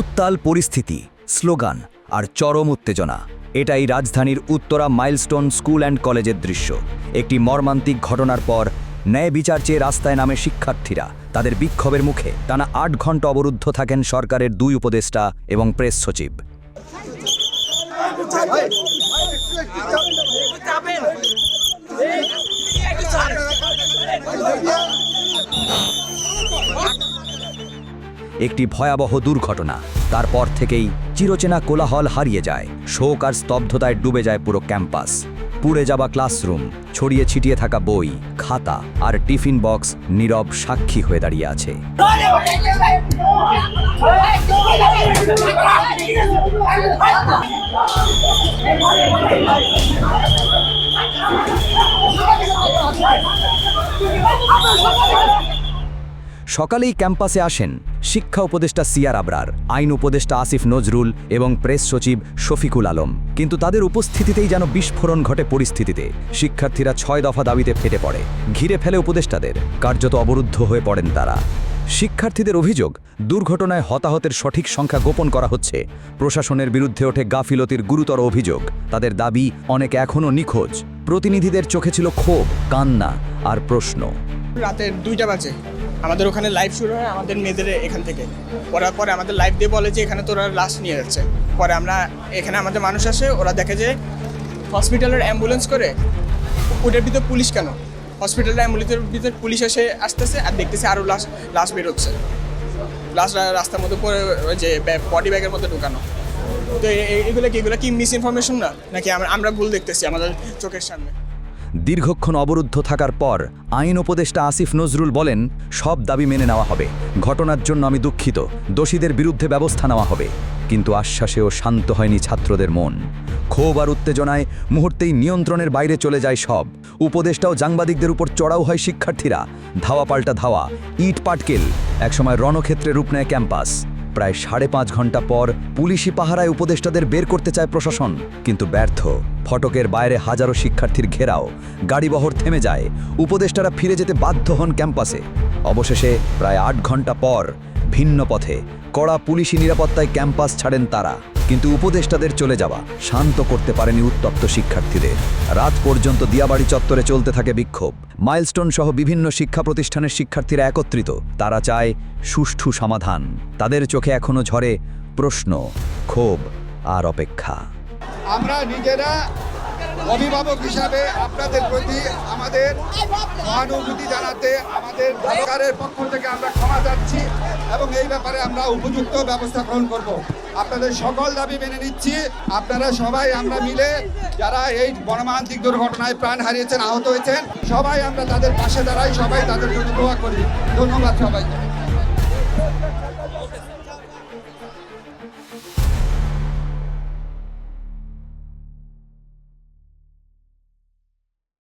উত্তাল পরিস্থিতি, স্লোগান আর চরম উত্তেজনা। এটাই রাজধানীর উত্তরা মাইলস্টোন স্কুল অ্যান্ড কলেজের দৃশ্য। একটি মর্মান্তিক ঘটনার পর ন্যায় বিচার চেয়ে রাস্তায় নামে শিক্ষার্থীরা। তাদের বিক্ষোভের মুখে টানা আট ঘণ্টা অবরুদ্ধ থাকেন সরকারের দুই উপদেষ্টা এবং প্রেস সচিব। একটি ভয়াবহ দুর্ঘটনা। তারপর থেকেই চিরচেনা কোলাহল হারিয়ে যায়। শোক আর স্তব্ধতায় ডুবে যায় পুরো ক্যাম্পাস। পুড়ে যাওয়া ক্লাসরুম, ছড়িয়ে ছিটিয়ে থাকা বই, খাতা আর টিফিন বক্স নীরব সাক্ষী হয়ে দাঁড়িয়ে আছে। সকালেই ক্যাম্পাসে আসেন শিক্ষা উপদেষ্টা সিয়ার আবরার, আইন উপদেষ্টা আসিফ নজরুল এবং প্রেস সচিব শফিকুল আলম। কিন্তু তাদের উপস্থিতিতেই যেন বিস্ফোরণ ঘটে পরিস্থিতিতে। শিক্ষার্থীরা ছয় দফা দাবিতে ফেটে পড়ে, ঘিরে ফেলে উপদেষ্টাদের। কার্যত অবরুদ্ধ হয়ে পড়েন তারা। শিক্ষার্থীদের অভিযোগ, দুর্ঘটনায় হতাহতের সঠিক সংখ্যা গোপন করা হচ্ছে। প্রশাসনের বিরুদ্ধে ওঠে গাফিলতির গুরুতর অভিযোগ। তাদের দাবি, অনেক এখনও নিখোঁজ। প্রতিনিধিদের চোখে ছিল ক্ষোভ, কান্না আর প্রশ্ন। রাতের দুইটা বাজে। আমাদের ওখানে লাইভ শুরু হয় আমাদের মেয়েদের এখান থেকে। পরে পরে আমাদের লাইভ দিয়ে বলে যে, এখানে তোরা লাশ নিয়ে যাচ্ছে। পরে আমরা এখানে আমাদের মানুষ আসে, ওরা দেখে যে হসপিটালের অ্যাম্বুলেন্স করে? ওটার ভিতর পুলিশ কেন? হসপিটালের অ্যাম্বুলেন্সের ভিতরে পুলিশ এসে আসতেছে আর দেখতেছে আরও লাশ লাশ বেরোচ্ছে। লাশ রাস্তার মধ্যে পরে ওই যে বডি ব্যাগের মধ্যে ঢুকানো। তো এগুলো কি এগুলো কি মিস ইনফরমেশন না? নাকি আমরা ভুল দেখতেছি আমাদের চোখের সামনে? দীর্ঘক্ষণ অবরুদ্ধ থাকার পর আইন উপদেষ্টা আসিফ নজরুল বলেন, সব দাবি মেনে নেওয়া হবে। ঘটনার জন্য আমি দুঃখিত। দোষীদের বিরুদ্ধে ব্যবস্থা নেওয়া হবে। কিন্তু আশ্বাসেও শান্ত হয়নি ছাত্রদের মন। ক্ষোভ আর উত্তেজনায় মুহূর্তেই নিয়ন্ত্রণের বাইরে চলে যায় সব। উপদেষ্টাও সাংবাদিকদের উপর চড়াও হয় শিক্ষার্থীরা। ধাওয়া পাল্টা ধাওয়া। ইট পাটকেল। একসময় রণক্ষেত্রে রূপ নেয় ক্যাম্পাস। প্রায় সাড়ে পাঁচ ঘণ্টা পর পুলিশি পাহারায় উপদেষ্টাদের বের করতে চায় প্রশাসন। কিন্তু ব্যর্থ। ফটকের বাইরে হাজারো শিক্ষার্থীর ঘেরাও। গাড়িবহর থেমে যায়। উপদেষ্টারা ফিরে যেতে বাধ্য হন ক্যাম্পাসে। অবশেষে প্রায় আট ঘণ্টা পর ভিন্ন পথে কড়া পুলিশি নিরাপত্তায় ক্যাম্পাস ছাড়েন তারা। কিন্তু উপদেষ্টাদের চলে যাওয়া, শান্ত করতে পারেনি উত্তপ্ত শিক্ষার্থীদের। রাত পর্যন্ত দিয়াবাড়ি চত্বরে চলতে থাকে বিক্ষোভ। মাইলস্টোন সহ বিভিন্ন শিক্ষা প্রতিষ্ঠানের শিক্ষার্থীরা একত্রিত। তারা চায় সুষ্ঠু সমাধান। তাদের চোখে এখনও ঝরে প্রশ্ন, ক্ষোভ আর অপেক্ষা। আমরা নিজেরা অভিভাবক হিসাবে আপনাদের প্রতি আমাদের সহানুভূতি জানাতে, আমাদের সরকারের পক্ষ থেকে আমরা ক্ষমা চাচ্ছি এবং এই ব্যাপারে আমরা উপযুক্ত ব্যবস্থা গ্রহণ করব। আপনাদের সকল দাবি মেনে নিচ্ছি। আপনারা সবাই আমরা মিলে যারা এই মর্মান্তিক দুর্ঘটনায় প্রাণ হারিয়েছেন, আহত হয়েছেন, সবাই আমরা তাদের পাশে দাঁড়াই, সবাই তাদের জন্য দোয়া করি। ধন্যবাদ সবাইকে।